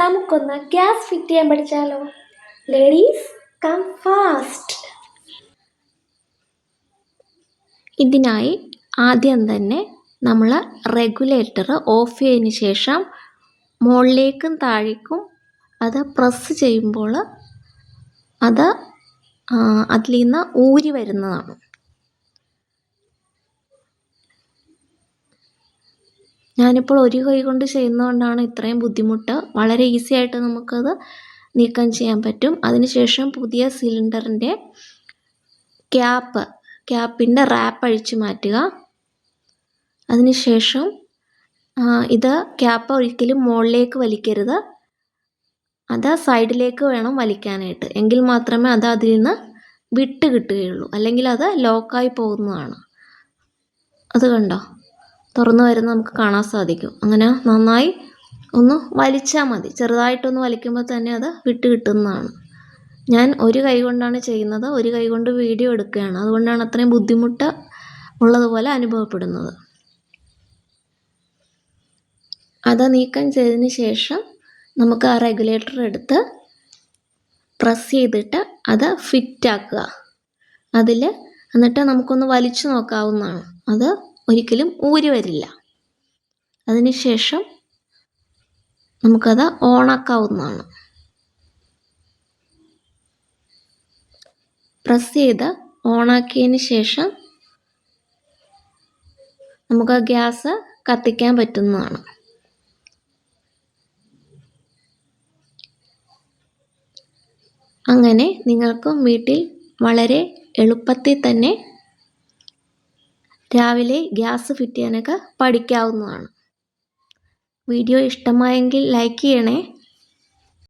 നമുക്കൊന്ന് gas fit ചെയ്യാൻ പഠിച്ചാലോ? Ladies come fast ഇതിനായി ആദ്യം തന്നെ നമ്മൾ റെഗുലേറ്റർ ഓഫ് ചെയ്തതിന് ശേഷം മുകളിലേക്കും താഴേക്കും അത് പ്രസ് ചെയ്യുമ്പോൾ അത് അതിൽ നിന്ന് ഊരി വരുന്നതാണ്. ഞാനിപ്പോൾ ഒരു കൈ കൊണ്ട് ചെയ്യുന്നതുകൊണ്ടാണ് ഇത്രയും ബുദ്ധിമുട്ട്. വളരെ ഈസി ആയിട്ട് നമുക്കത് നീക്കം ചെയ്യാൻ പറ്റും. അതിനുശേഷം പുതിയ സിലിണ്ടറിന്റെ ക്യാപ്പ് ക്യാപ്പിന്റെ റാപ്പ് അഴിച്ചു മാറ്റുക. അതിനുശേഷം ഇത് ക്യാപ്പ് ഒരിക്കലും മുകളിലേക്ക് വലിക്കരുത്. അത് സൈഡിലേക്ക് വേണം വലിക്കാനായിട്ട്. എങ്കിൽ മാത്രമേ അത് അതിൽ നിന്ന് വിട്ട് കിട്ടുകയുള്ളൂ. അല്ലെങ്കിൽ അത് ലോക്കായി പോകുന്നതാണ്. അത് കണ്ടോ? തുറന്നു വരുന്ന നമുക്ക് കാണാൻ സാധിക്കും. അങ്ങനെ നന്നായി ഒന്ന് വലിച്ചാൽ മതി. ചെറുതായിട്ടൊന്ന് വലിക്കുമ്പോൾ തന്നെ അത് വിട്ട് കിട്ടുന്നതാണ്. ഞാൻ ഒരു കൈ കൊണ്ടാണ് ചെയ്യുന്നത്. ഒരു കൈ കൊണ്ട് വീഡിയോ എടുക്കുകയാണ്. അതുകൊണ്ടാണ് അത്രയും ബുദ്ധിമുട്ട് ഉള്ളതുപോലെ അനുഭവപ്പെടുന്നത്. അത് നീക്കം ചെയ്തതിന് ശേഷം നമുക്ക് ആ റെഗുലേറ്റർ എടുത്ത് പ്രസ് ചെയ്തിട്ട് അത് ഫിറ്റാക്കുക. അതിൽ എന്നിട്ട് നമുക്കൊന്ന് വലിച്ചു നോക്കാവുന്നതാണ്. അത് ഒരിക്കലും ഊരി വരില്ല അതിനുശേഷം നമുക്കത് ഓണാക്കാവുന്നതാണ്. പ്രസ് ചെയ്ത് ഓണാക്കിയതിന് ശേഷം നമുക്ക് ഗ്യാസ് കത്തിക്കാൻ പറ്റുന്നതാണ്. അങ്ങനെ നിങ്ങൾക്കും വീട്ടിൽ വളരെ എളുപ്പത്തിൽ തന്നെ രാവിലെ ഗ്യാസ് ഫിറ്റ് ചെയ്യാനൊക്കെ പഠിക്കാവുന്നതാണ്. വീഡിയോ ഇഷ്ടമായെങ്കിൽ ലൈക്ക് ചെയ്യണേ.